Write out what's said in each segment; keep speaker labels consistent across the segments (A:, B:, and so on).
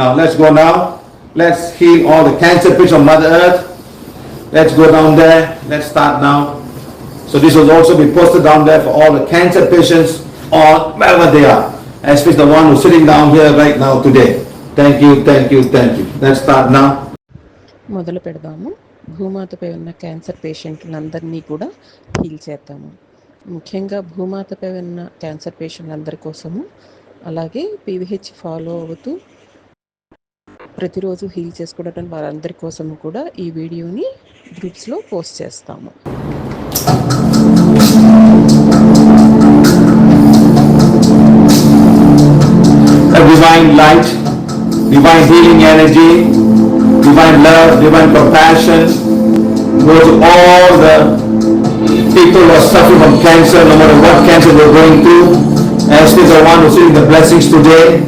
A: Now let's go now. Let's heal all the cancer patients of Mother Earth. Let's go down there. Let's start now. So this will also be posted down there for all the cancer patients on wherever they are. Especially the one who's sitting down here right now today. Thank you, thank you, thank you. Let's start now.
B: మొదలు పెడదాము. భూమాతపై ఉన్న cancer పేషెంట్లందరినీ కూడా heal చేద్దాము. ముఖ్యంగా భూమాతపై ఉన్న cancer పేషెంట్లందరి కోసము అలాగే పీవీహెచ్ follow అవుతూ ప్రతిరోజు హీల్ చేసుకోవడం వారందరి కోసము కూడా ఈ వీడియోని గ్రూప్స్లో పోస్ట్ చేస్తాము.
A: Divine light, divine healing energy, divine love, divine compassion go to all the people who are suffering from cancer, no matter what cancer they're going through. As is the one who's seeing the blessings today,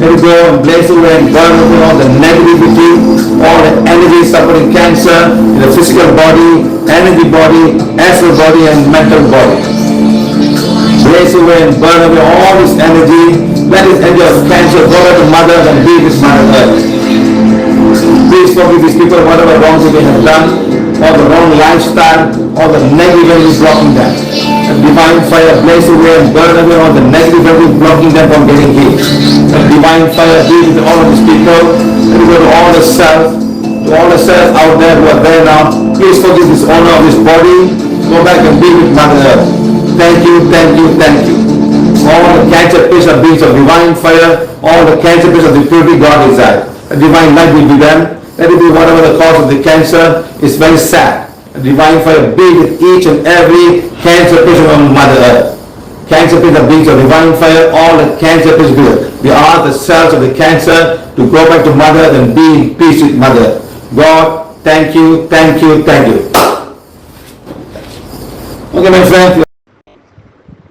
A: let it go and blaze away and burn away all the negativity, all the energy suffering cancer in the physical body, energy body, astral body and mental body blaze away and burn away all this energy. Let this energy of cancer go to mother and be with mother earth. Please forgive these people whatever wrongs they have done, or the wrong lifestyle, or the negative energy blocking them. And divine fire blaze away and burn away all the negative energy blocking them from getting healed. And divine fire be with all of these people. It go to all the cells, to all the cells out there who are there now. Please forgive this owner of this body. Go back and be with mother earth. Thank you, thank you, thank you. All the cancer patients are beings of divine fire, all the cancer patients of the purity God inside. A divine light will be them. Let it be whatever the cause of the cancer is very sad. A divine fire be with each and every cancer patient on Mother Earth. Cancer patients are beings of divine fire, all the cancer patients, we are the cells of the cancer to go back to Mother and be in peace with Mother. God, thank you, thank you, thank you. Okay, my friend.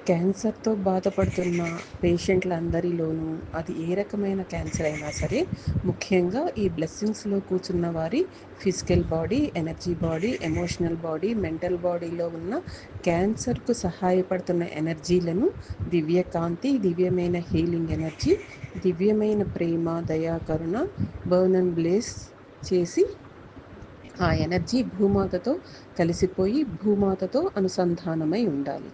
B: క్యాన్సర్తో బాధపడుతున్న పేషెంట్లందరిలోనూ అది ఏ రకమైన cancer అయినా సరే ముఖ్యంగా ఈ బ్లెస్సింగ్స్లో కూర్చున్న వారి physical body energy body emotional body mental బాడీలో ఉన్న క్యాన్సర్కు సహాయపడుతున్న ఎనర్జీలను దివ్యకాంతి దివ్యమైన హీలింగ్ ఎనర్జీ దివ్యమైన ప్రేమ దయాకరుణ బర్న్ అండ్ బ్లేస్ చేసి ఆ ఎనర్జీ భూమాతతో కలిసిపోయి భూమాతతో అనుసంధానమై ఉండాలి.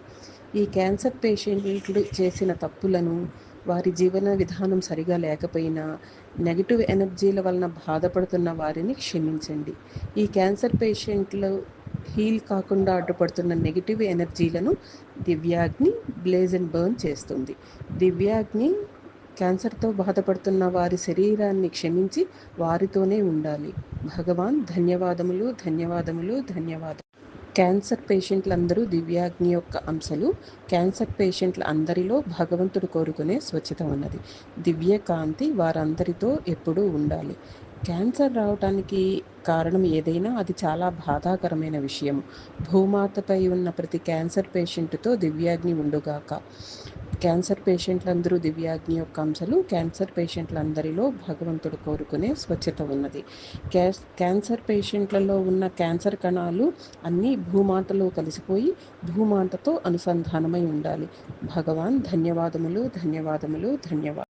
B: ఈ క్యాన్సర్ పేషెంట్లు చేసిన తప్పులను వారి జీవన విధానం సరిగా లేకపోయినా నెగిటివ్ ఎనర్జీల వలన బాధపడుతున్న వారిని క్షమించండి. ఈ క్యాన్సర్ పేషెంట్లు హీల్ కాకుండా అడ్డుపడుతున్న నెగిటివ్ ఎనర్జీలను దివ్యాగ్ని బ్లేజ్ అండ్ బర్న్ చేస్తుంది. దివ్యాగ్ని క్యాన్సర్తో బాధపడుతున్న వారి శరీరాన్ని క్షమించి వారితోనే ఉండాలి. భగవాన్ ధన్యవాదములు ధన్యవాదములు ధన్యవాదములు. క్యాన్సర్ పేషెంట్లందరూ దివ్యాగ్ని యొక్క అంశాలు క్యాన్సర్ పేషెంట్ల అందరిలో భగవంతుడు కోరుకునే స్వచ్ఛత ఉన్నది. దివ్య కాంతి వారందరితో ఎప్పుడూ ఉండాలి. క్యాన్సర్ రావడానికి కారణం ఏదైనా అది చాలా బాధాకరమైన విషయం భూమాతపై ఉన్న ప్రతి క్యాన్సర్ పేషెంట్తో దివ్యాగ్ని ఉండుగాక. క్యాన్సర్ పేషెంట్లందరూ దివ్యాగ్ని యొక్క అంశాలు క్యాన్సర్ పేషెంట్లందరిలో భగవంతుడు కోరుకునే స్వచ్ఛత ఉన్నది. క్యా క్యాన్సర్ పేషెంట్లలో ఉన్న క్యాన్సర్ కణాలు అన్నీ భూమాతలో కలిసిపోయి భూమాతతో అనుసంధానమై ఉండాలి. భగవాన్ ధన్యవాదములు ధన్యవాదములు ధన్యవాదములు.